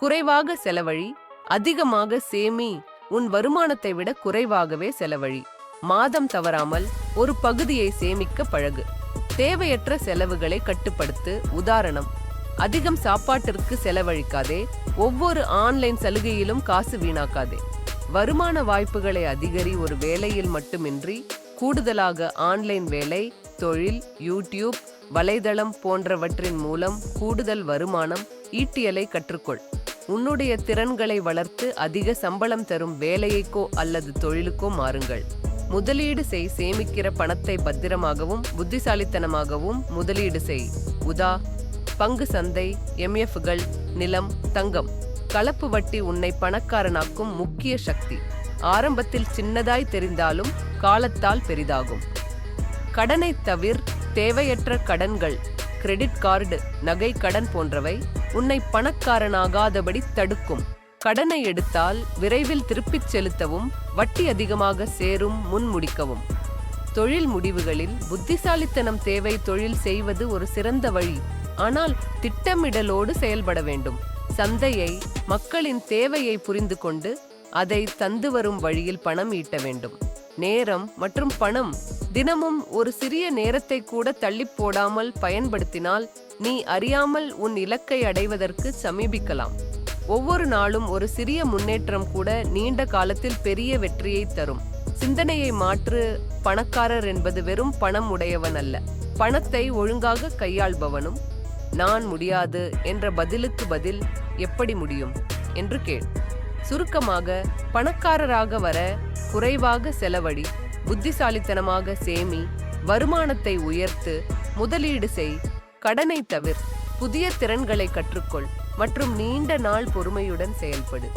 குறைவாக செலவழி அதிகமாக சேமி உன் வருமானத்தை விட குறைவாகவே செலவழி. மாதம் தவறாமல் ஒரு பகுதியை சேமிக்க பழகு. தேவையற்ற செலவுகளை கட்டுப்படுத்து. உதாரணம் அதிகம் சாப்பாட்டிற்கு செலவழிக்காதே ஒவ்வொரு ஆன்லைன் சலுகையிலும் காசு வீணாக்காதே. வருமான வாய்ப்புகளை அதிகரி ஒரு வேலையில் மட்டுமின்றி கூடுதலாக ஆன்லைன் வேலை தொழில் யூடியூப் வலைதளம் போன்றவற்றின் மூலம் கூடுதல் வருமானம் ஈட்டியலை கற்றுக்கொள். உன்னுடைய திறன்களை வளர்த்து அதிக சம்பளம் தரும் வேலையைக்கோ அல்லது தொழிலுக்கோ மாறுங்கள். முதலீடு செய் சேமிக்கிற பணத்தை பத்திரமாகவும் புத்திசாலித்தனமாகவும் முதலீடு செய். உதா பங்கு சந்தை எம்எஃப்கள் நிலம் தங்கம். கலப்பு வட்டி உன்னை பணக்காரனாக்கும் முக்கிய சக்தி. ஆரம்பத்தில் சின்னதாய் தெரிந்தாலும் காலத்தால் பெரிதாகும். கடனை தவிர தேவையற்ற கடன்கள் கிரெடிட் கார்டு நகை கடன் போன்றவை உன்னை பணக்காரனாகாதபடி தடுக்கும். கடனை எடுத்தால் விரைவில் திருப்பிச் செலுத்தவும் வட்டி அதிகமாக சேரும் முன்முடிக்கவும் தொழில் முடிவுகளில் புத்திசாலித்தனம் தேவை தொழில் செய்வது ஒரு சிறந்த வழி. ஆனால் திட்டமிடலோடு செயல்பட வேண்டும். சந்தையை மக்களின் தேவையை புரிந்து கொண்டு அதை தந்து வரும் வழியில் பணம் ஈட்ட வேண்டும். நேரம் மற்றும் பணம் தினமும் ஒரு சிறிய நேரத்தை கூட தள்ளி போடாமல் பயன்படுத்தினால் நீ அறியாமல் உன் இலக்கை அடைவதற்கு சமீபிக்கலாம். ஒவ்வொரு நாளும் ஒரு சிறிய முன்னேற்றம் கூட நீண்ட காலத்தில் பெரிய வெற்றியை தரும். சிந்தனையை மாற்று பணக்காரர் என்பது வெறும் பணம் உடையவன் அல்ல. பணத்தை ஒழுங்காக கையாள்பவனும் நான் முடியாது என்ற பதிலுக்கு பதில் எப்படி முடியும்? என்று கேள். சுருக்கமாக பணக்காரராக வர குறைவாக செலவழி புத்திசாலித்தனமாக சேமி வருமானத்தை உயர்த்து முதலீடு செய். கடனை தவிர் புதிய திறன்களை கற்றுக்கொள் மற்றும் நீண்ட நாள் பொறுமையுடன் செயல்படு.